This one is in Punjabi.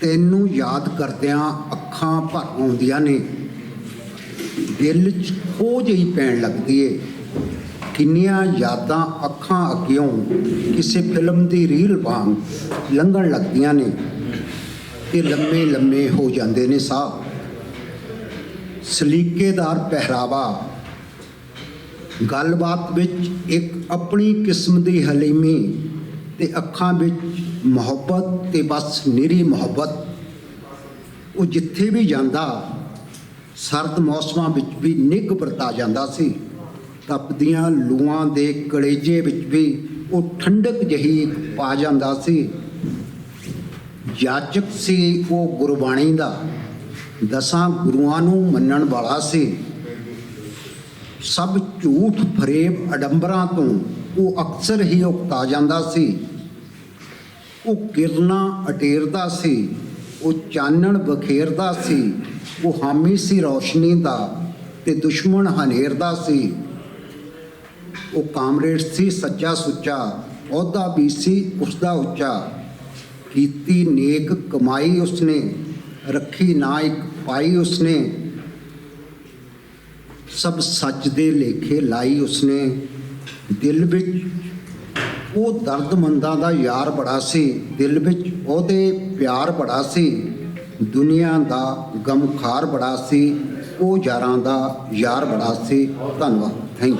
ਤੈਨੂੰ ਯਾਦ ਕਰਦਿਆਂ ਅੱਖਾਂ ਭਰ ਆਉਂਦੀਆਂ ਨੇ। ਦਿਲ 'ਚ ਖੋਹ ਜਿਹੀ ਪੈਣ ਲੱਗਦੀ ਏ। ਕਿੰਨੀਆਂ ਯਾਦਾਂ ਅੱਖਾਂ ਅੱਗਿਓਂ ਕਿਸੇ ਫਿਲਮ ਦੀ ਰੀਲ ਵਾਂਗ ਲੰਘਣ ਲੱਗਦੀਆਂ ਨੇ ਤੇ ਲੰਮੇ ਲੰਮੇ ਹੋ ਜਾਂਦੇ ਨੇ ਸਾਹ। ਸਲੀਕੇਦਾਰ ਪਹਿਰਾਵਾ। ਗੱਲਬਾਤ ਵਿੱਚ ਇੱਕ ਆਪਣੀ ਕਿਸਮ ਦੀ ਹਲੀਮੀ ਤੇ ਅੱਖਾਂ ਵਿੱਚ ਮੁਹੱਬਤ ਤੇ ਬਸ ਨਿਰੀ ਮੁਹੱਬਤ। ਉਹ ਜਿੱਥੇ ਵੀ ਜਾਂਦਾ, ਸਰਦ ਮੌਸਮਾਂ ਵਿੱਚ ਵੀ ਨਿੱਘ ਵਰਤਾ ਜਾਂਦਾ ਸੀ। ਤਪਦੀਆਂ ਲੂਆਂ ਦੇ ਕਲੇਜੇ ਵਿੱਚ ਵੀ ਉਹ ਠੰਡਕ ਜਹੀ ਪਾ ਜਾਂਦਾ ਸੀ। ਯਾਚਕ ਸੀ ਉਹ ਗੁਰਬਾਣੀ ਦਾ, ਦਸਾਂ ਗੁਰੂਆਂ ਨੂੰ ਮੰਨਣ ਵਾਲਾ ਸੀ। ਸਭ ਝੂਠ ਫਰੇਬ ਅਡੰਬਰਾਂ ਤੋਂ ਉਹ ਅਕਸਰ ਹੀ ਉਕਤਾ ਜਾਂਦਾ ਸੀ। ਉਹ ਕਿਰਨਾ ਅਟੇਰਦਾ ਸੀ, ਉਹ ਚਾਨਣ ਬਖੇਰਦਾ ਸੀ, ਉਹ ਹਾਮੀ ਸੀ ਰੌਸ਼ਨੀ ਦਾ ਤੇ ਦੁਸ਼ਮਣ ਹਨੇਰਦਾ ਸੀ। ਉਹ ਕਾਮਰੇਡ ਸੀ ਸੱਚਾ ਸੁੱਚਾ ਅਹੁਦਾ ਵੀ ਸੀ ਉਸਦਾ ਉੱਚਾ। ਕੀਤੀ ਨੇਕ ਕਮਾਈ ਉਸਨੇ, ਰੱਖੀ ਨਾ ਇੱਕ ਪਾਈ ਉਸਨੇ। ਸਭ ਸੱਚ ਦੇ ਲੇਖੇ ਲਾਈ ਉਸਨੇ। ਦਿਲ ਵਿੱਚ ਉਹ ਦਰਦਮੰਦਾਂ ਦਾ ਯਾਰ ਬੜਾ ਸੀ, ਦਿਲ ਵਿੱਚ ਉਹਦੇ ਪਿਆਰ ਬੜਾ ਸੀ, ਦੁਨੀਆ ਦਾ ਗਮਖਾਰ ਬੜਾ ਸੀ, ਉਹ ਯਾਰਾਂ ਦਾ ਯਾਰ ਬੜਾ ਸੀ। ਧੰਨਵਾਦ। Thank you